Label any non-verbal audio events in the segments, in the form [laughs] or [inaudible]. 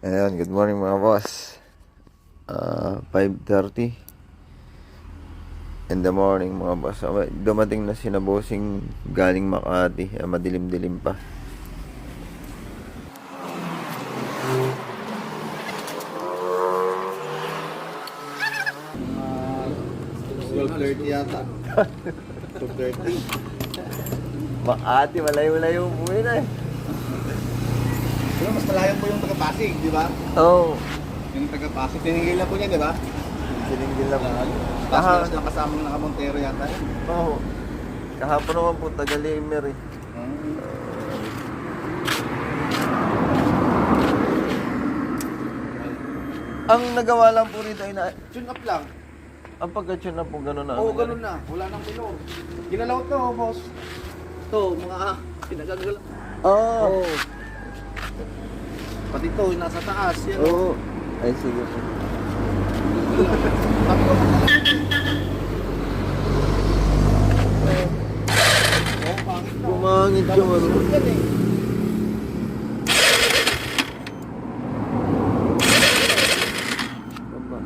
Ayan, good morning mga boss. Ah, 5.30 in the morning mga boss. Ah, Dumating na si Bossing galing Makati. Ah, madilim-dilim pa. Twelve thirty yata. [laughs] Twelve thirty. Makati, malayo-malayo umuwi na eh. Pero mas malayo po yung taga-Pasig, di ba? Oo. Oh, Yung taga-Pasig, tinigil na po niya, di ba? siningil na po. Tapos Aha. meron silang kasamang naka-Montero yata. Oo. Kahapon naman po, taga-Limer eh. Hmm. Ang nagawa lang po rito ay na... Tune up lang. Ang pagka-tune na po, gano'n na. Oo, ganun na. Wala nang bilog. Ginalaw to, boss. To, mga [laughs] pinagagalaw. Oo. Oo. Pati to, yung nasa taas. Yan. Oo. Ay, sige po. Ko, [laughs] Oo, pangit na. Bumangit yung ano. Yan eh. Aba.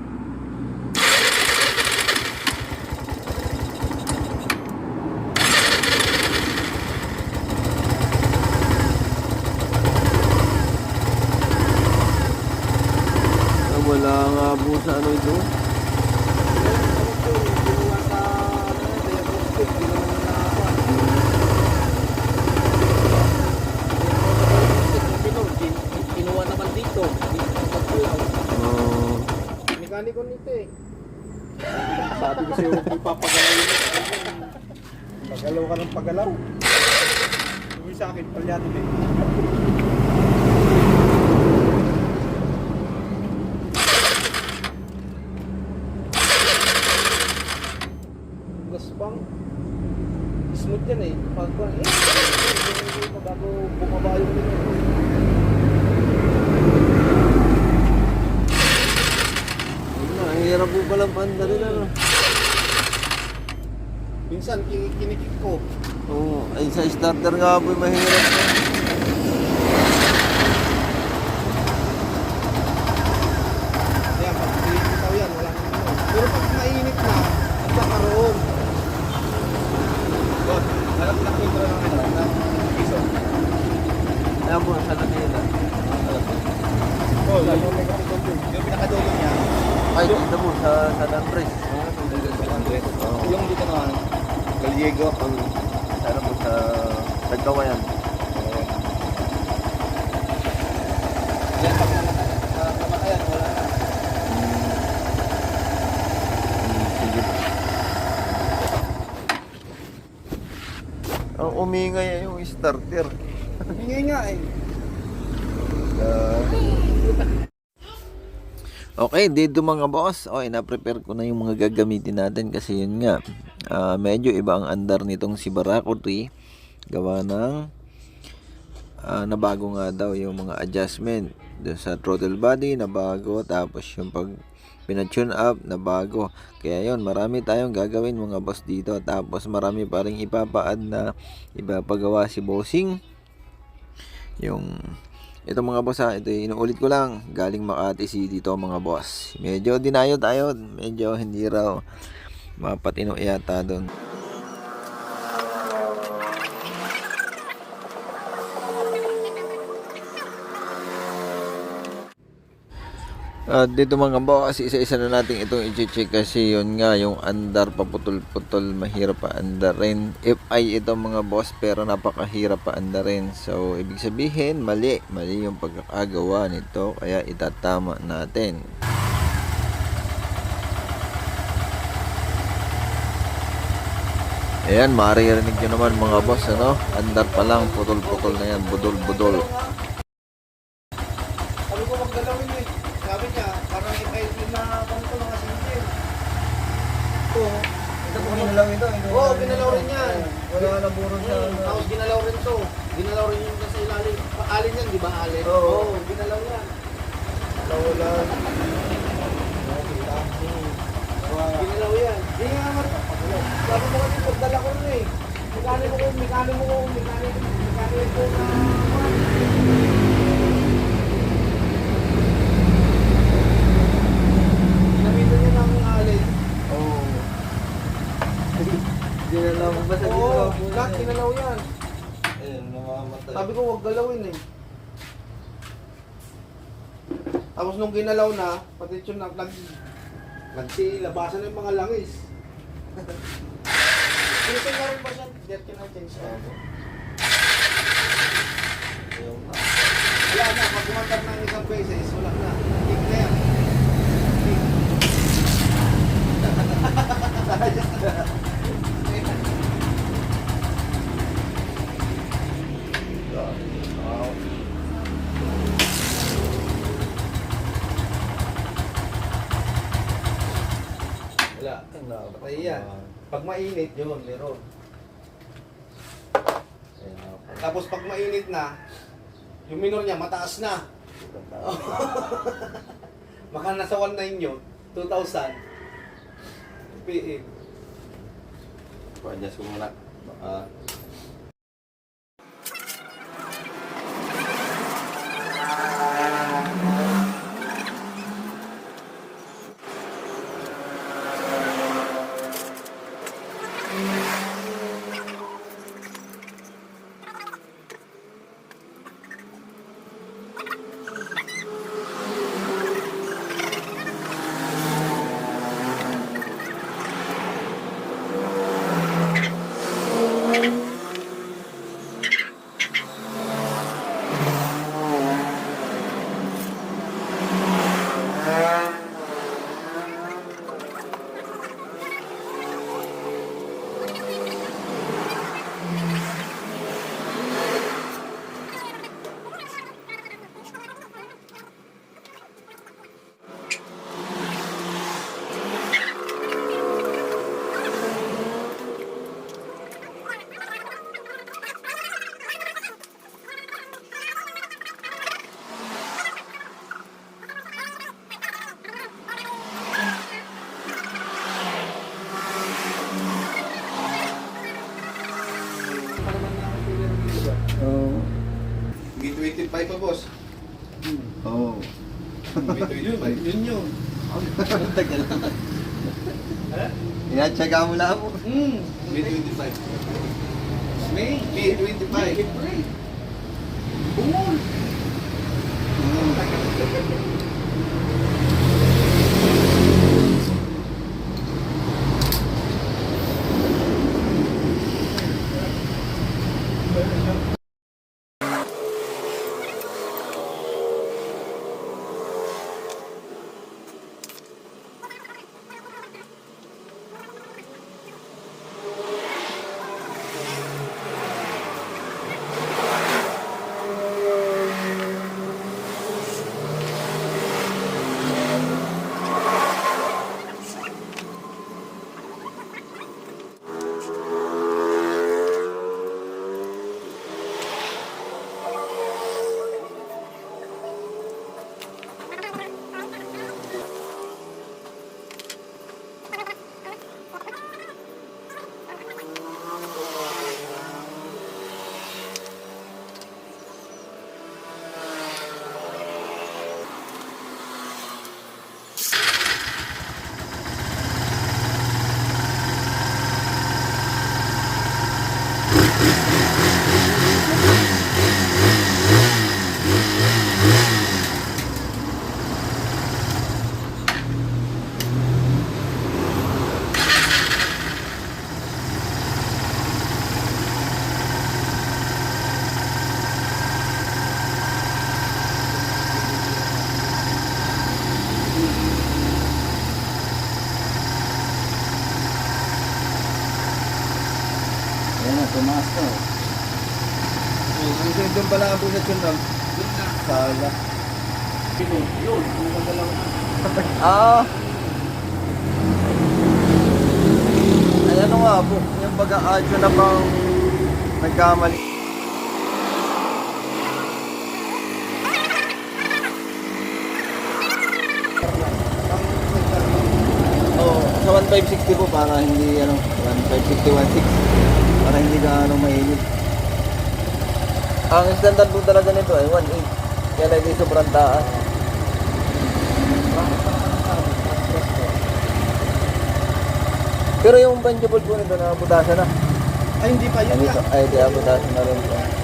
Ah, wala nga po Oh, Mekaniko nito eh. Sabi ko sa'yo, mo ipapagalaw yun. Pagalaw ka ng pagalaw. Uwi sa akin, palyato eh. Smooth yan eh. Pag eh, pag ako bumaba yung yun. wala. Ang hirap po palang panda rin ano. Minsan, kin- kinikik ko. Oo. Ay, sa starter nga po mahirap na. Ayan, pag pinitaw yan, wala nang ano. Pero pag mainit na, nagkakaroon. Bon, alam na ko ito ng ano, ng piso. Ayan po, sa Lanila. Oh, lalo may. Yung pinakadulo niya, Ay, dito po, sa San Andres. yung dito naman, Gallego. Ang, sa ano po, sa Tagkawayan. Yan, pag namatay, kamatayan, wala na. Ang umingay ay yung starter. Hingay nga eh. Okay, dito mga boss. Okay, na-prepare ko na yung mga gagamitin natin kasi yun nga. ah, medyo iba ang andar nitong si Barako 3. Gawa ng ah, nabago nga daw yung mga adjustment. Doon sa throttle body, nabago. Tapos yung pag pinatune up, nabago. Kaya yun, marami tayong gagawin mga boss dito. Tapos marami pa rin ipapaad na ipapagawa si Bossing. Yung ito mga boss ha, ito inuulit ko lang, galing Makati City to mga boss. Medyo dinayo tayo, medyo hindi raw mapatino yata doon. At dito mga boss, isa-isa na natin itong i-check kasi yun nga, yung andar paputol-putol, mahirap pa andarin. If ay ito mga boss, pero napakahirap pa andarin. So, ibig sabihin, mali. Mali yung pagkakagawa nito, kaya itatama natin. Ayan, maririnig nyo naman mga boss, ano? Andar pa lang, putol-putol na yan, budol-budol. Sabi ko magdalawin eh. Sabi niya, parang ikay yung na ganito mga single. Ito. Ito po ginalaw ito. Oo, oh, ginalaw rin yan. Wala ka naburon Hmm, tapos ginalaw rin to. Ginalaw rin yung sa ilalim. Alin yan, di ba alin? Oo. ginalaw yan. Wala. Ginalaw yan. Di nga naman. Sabi mo kasi pagdala ko rin eh. Mekaniko ko, mekaniko ko, mekaniko, mekaniko ko na yun eh. Tapos nung ginalaw na, pati yun nag... nag nagsilabasan na yung mga langis. [laughs] Dito na rin ba siya? Diyan change siya. Yung, Wala na, pag kumatar ng isang beses, wala na yan. Kick. Wala. Yan. Pag mainit, yun, meron. Tapos pag mainit na, yung minor niya mataas na. [laughs] Baka nasa 19 nyo, 2,000. PE. Adjust ko muna. Baka Tagal na. Inatsaga mo lang po. Mm. May 25. May? May 25. May 25. Kasi doon pala ang bulat yun lang. Saga. Yun, yun. Magalaw na. Ah! Ay ano nga po, yung baga-adyo na pang nagkamali. Oo, sa 1560 po para hindi ano, 1560, 16 para hindi ka ano mainit. Ang standard po talaga nito ay 1.8 kaya lagi sobrang taas. Pero yung banjabol po nito na butasan na. Ay, hindi pa yun. Ay, kaya butasan na rin po.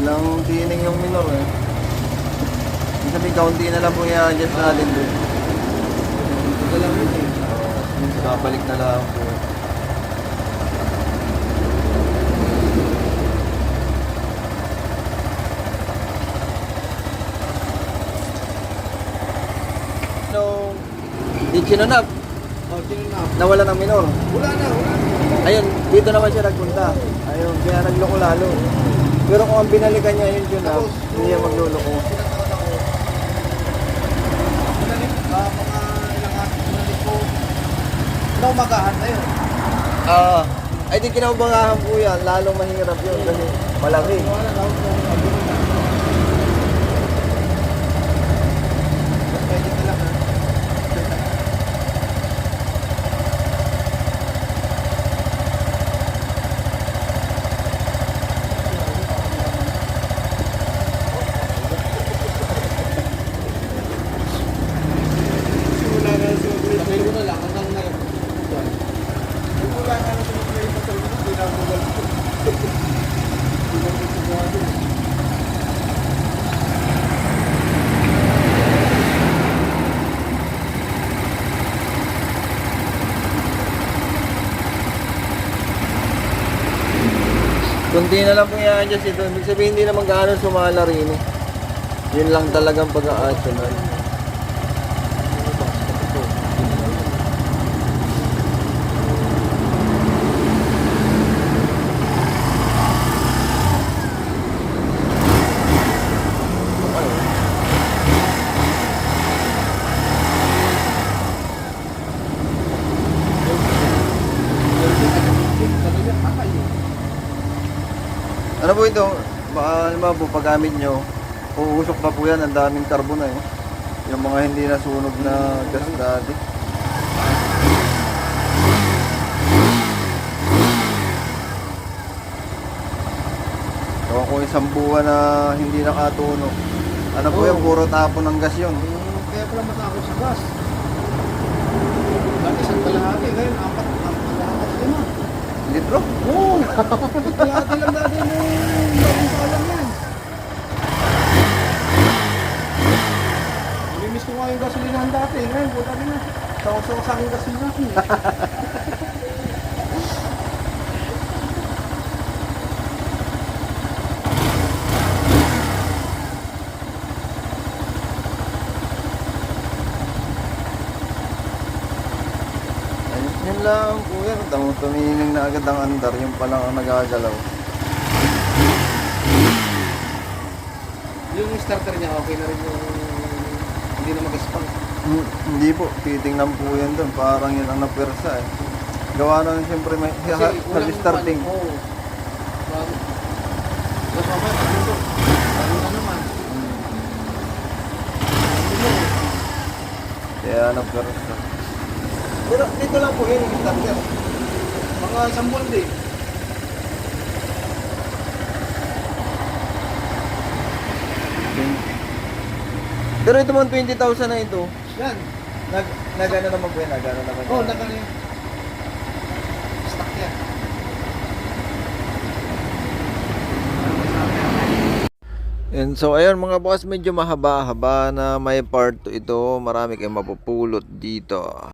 Biglang tining yung minor eh. Ibig sabihin, kaunti na lang po i-adjust natin doon. Ito lang yun eh. Babalik na lang po. No, di chinunap, Oh, sino na? nawala ng minor. Wala na, wala na. Ayun, dito naman siya nagpunta. Ayun, kaya nagloko lalo. Pero kung ang binalikan niya yun yun, Tapos, hindi niya magluloko. Ah. Naumagahan na yun. Ah, ay di kinabangahan po yan, lalong mahirap yun kasi malaki na. Pwede ka lang ha. Simula na sa play ko na lang hanggang ngayon. Simula na sa play ko sa hindi na ako wala. Hindi na ako sigurado. Kunti na lang po i-adjust ito. Ibig sabihin hindi naman gaano sumala rin eh. Yun lang talagang pag-a-adjust. Po ito? Baka naman po paggamit nyo, uusok na po yan, ang daming carbon na eh. Yung mga hindi nasunog na gas dati. Ewan ko isang buwan na hindi nakatunog. Ano po Oo. yan, puro tapon ng gas yun. Kaya pala matakot sa gas. Dati isang kalahati, ngayon apat, apat na lahat lima. Litro? Oo! [laughs] Kalahati lang dati nung bagong palang yan. Namimiss ko nga yung gasolinahan dati. Ngayon, puta rin na. Sawa-sawa sa aking gasolinahan. yun lang yan. Tamo tumining na agad ang andar, yung palang ang nagagalaw. yung starter niya, okay na rin yung hindi na mag-spang. Hmm, Hindi po, titingnan po yan doon. Parang yan ang napwersa eh. Gawa na siyempre may sa, sa starting. Oo. Bago. Mamaya, pagpunto. Bago na naman. Ano mo? Kaya napwersa. Pero dito lang po yun yung starter. Mga isang buwan din. Pero ito man 20,000 na ito. Yan. Nag, nagano naman po yan, nagano naman Oh, nagano yan. Stock yan. And so ayun mga boss, medyo mahaba-haba na may part 2 ito. Marami kayong mapupulot dito.